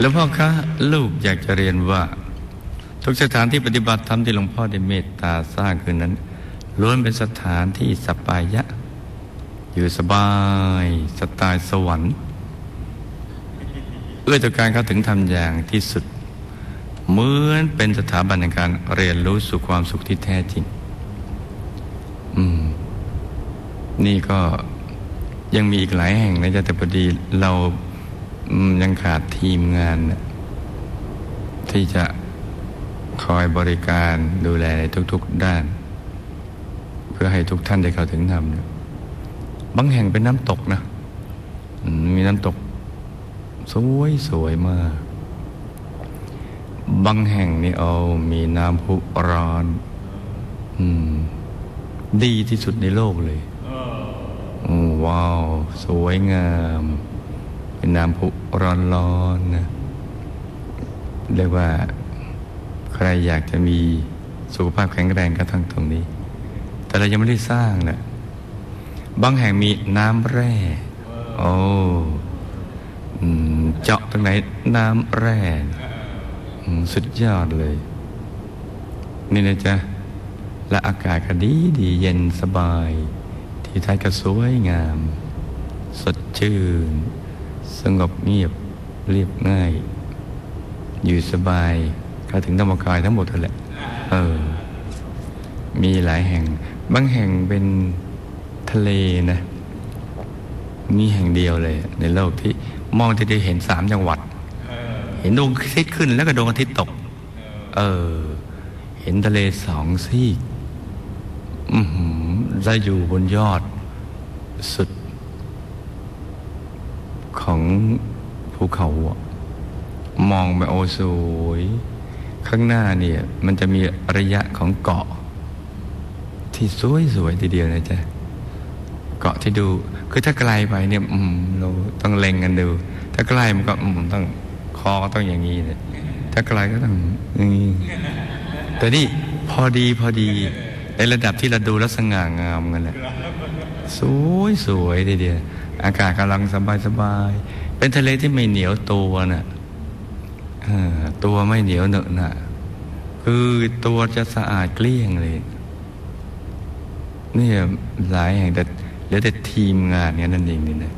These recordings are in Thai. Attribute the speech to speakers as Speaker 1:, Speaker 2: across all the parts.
Speaker 1: แล้วพ่อคะลูกอยากจะเรียนว่า ทุกสถานที่ปฏิบัติธรรมที่หลวงพ่อได้เมตตาสร้างขึ้นนั้นล้วนเป็นสถานที่สปายะ อยู่สบายสไตล์สวรรค์เอื้อต่อการเข้าถึงธรรมอย่างที่สุด เหมือนเป็นสถาบันในการเรียนรู้สู่ความสุขที่แท้จริง อืม นี่ก็ยังมีอีกหลายแห่งนะจ๊ะแต่พอดีเรา ยังขาดทีมงานน่ะที่จะคอยบริการดูแลในทุก ๆด้าน เพื่อให้ทุกท่านได้เข้าถึงธรรมเนี่ยบางแห่งเป็นน้ำตกนะอืมมีน้ำตก สวยสวยมาก บางแห่งนี่เอามีน้ำพุร้อนอืมดีที่สุดในโลกเลยโอ้ว้าว สวยงาม เป็นน้ำพุร้อนๆนะเรียกว่าใครอยากจะมีสุขภาพแข็งแรงก็ทั้งตรงนี้ แต่เรายังไม่ได้สร้างนะบางแห่งมีน้ำแร่โอ้อืมเจาะตรงไหนน้ำแร่สุดยอดเลย นี่นะจ๊ะ และอากาศก็ดีดีเย็นสบาย ที่ไทยก็สวยงาม สดชื่น สงบเงียบเรียบง่าย อยู่สบายเข้าถึงธรรมกายทั้งหมดนั่นแหละ เออ มีหลายแห่ง บางแห่งเป็นทะเลนะมีแห่งเดียวเลย ในโลกที่มองจะได้เห็นสามจังหวัด เห็นดวงอาทิตย์ขึ้นแล้วก็ดวงอาทิตย์ตก เออ เห็นทะเลสองซีกอือหือได้อยู่บนยอดสุด ของภูเขามองไปโอสวยข้างหน้าเนี่ย มันจะมีระยะของเกาะ ที่สวยสวยๆทีเดียวนะจ๊ะเกาะที่ดู คือถ้าไกลไปเนี่ยอืมเราต้องเล็งกันดู ถ้าใกล้มันก็อืมต้องคอต้องอย่างนี้เลยถ้าไกลก็ต้องอย่างนี้แต่นี่พอดีพอดี ระดับที่เราดูแล้วสง่างามกันแหละสวยสวยเดียวอากาศกำลังสบายสบายเป็นทะเลที่ไม่เหนียวตัวน่ะตัวไม่เหนียวเหนอะนะคือตัวจะสะอาดเกลี้ยงเลยนี่หลายแห่งแต่เหลือแต่ทีมงานเนี่ยนั่นเองนี่นะ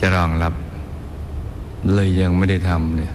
Speaker 1: จะรองรับเลยยังไม่ได้ทำเนี่ย